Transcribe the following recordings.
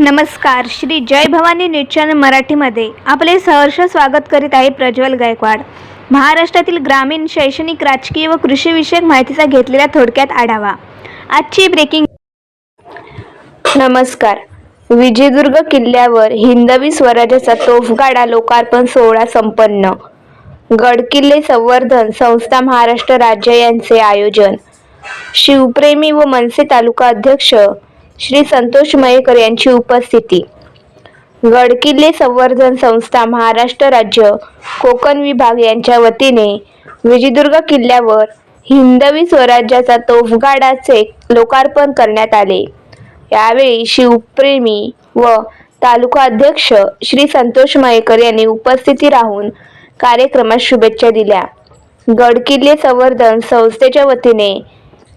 नमस्कार Shri Jai Bhavani news channel मराठीमध्ये आपले सहर्ष स्वागत करीत आहे प्रज्वल गायकवाड. महाराष्ट्रातील ग्रामीण शैक्षणिक राजकीय व कृषीविषयक माहितीचा घेतलेला थोडक्यात आढावा. आजची ब्रेकिंग नमस्कार. विजयदुर्ग किल्ल्यावर हिंदवी स्वराज्याचा तोफगाडा लोकार्पण सोहळा संपन्न. गडकिल्ले संवर्धन संस्था महाराष्ट्र राज्य यांचे आयोजन. शिवप्रेमी व मनसे तालुका अध्यक्ष श्री संतोष मयेकर यांची उपस्थिती. गडकिल्ले संवर्धन संस्था महाराष्ट्र राज्य कोकण विभाग यांच्या वतीने विजयदुर्ग किल्ल्यावर हिंदवी स्वराज्याचा तोफगाडाचे लोकार्पण करण्यात आले. यावेळी शिवप्रेमी व तालुका अध्यक्ष श्री संतोष मयेकर यांनी उपस्थिती राहून कार्यक्रमात शुभेच्छा दिल्या. गडकिल्ले संवर्धन संस्थेच्या वतीने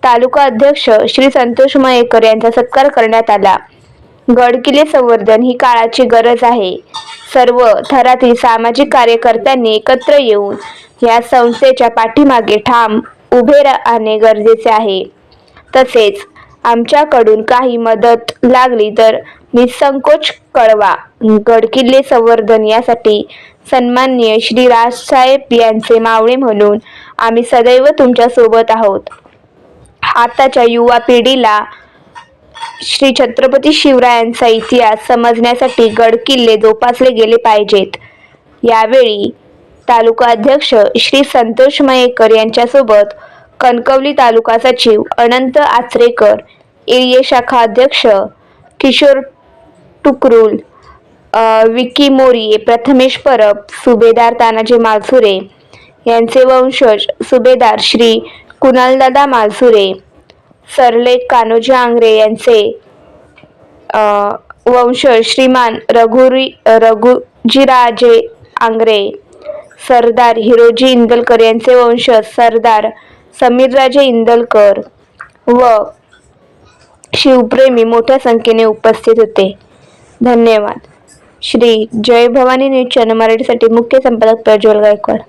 तालुका अध्यक्ष श्री संतोष मयेकर यांचा सत्कार करण्यात आला. गडकिल्ले संवर्धन ही काळाची गरज आहे. सर्व थरातील सामाजिक कार्यकर्त्यांनी एकत्र येऊन या संस्थेच्या पाठीमागे ठाम उभे राहणे गरजेचे आहे. तसेच आमच्याकडून काही मदत लागली तर निसंकोच कळवा. गडकिल्ले संवर्धन यासाठी सन्माननीय श्री राजसाहेब यांचे मावळे म्हणून आम्ही सदैव तुमच्यासोबत आहोत. आताच्या युवा पिढीला श्री छत्रपती शिवरायांचा इतिहास समजण्यासाठी गडकिल्ले जोपासले गेले पाहिजेत. यावेळी तालुका अध्यक्ष श्री संतोष मयेकर यांच्यासोबत कणकवली तालुका सचिव अनंत आचरेकर एरिये शाखा अध्यक्ष किशोर टुकरुल विकी मोरिये प्रथमेश परब सुभेदार तानाजी मालसुरे यांचे वंशज सुभेदार श्री कुणालदादा मालसुरे सरलेख कान्होजी आंग्रे यांचे वंशज श्रीमान रघुरी रघुजीराजे आंग्रे सरदार हिरोजी इंदलकर यांचे वंशज सरदार समीरराजे इंदलकर व शिवप्रेमी मोठ्या संख्येने उपस्थित होते. धन्यवाद. श्री जय भवानी न्यूज चॅनल मराठीसाठी मुख्य संपादक प्रज्वल गायकवाड.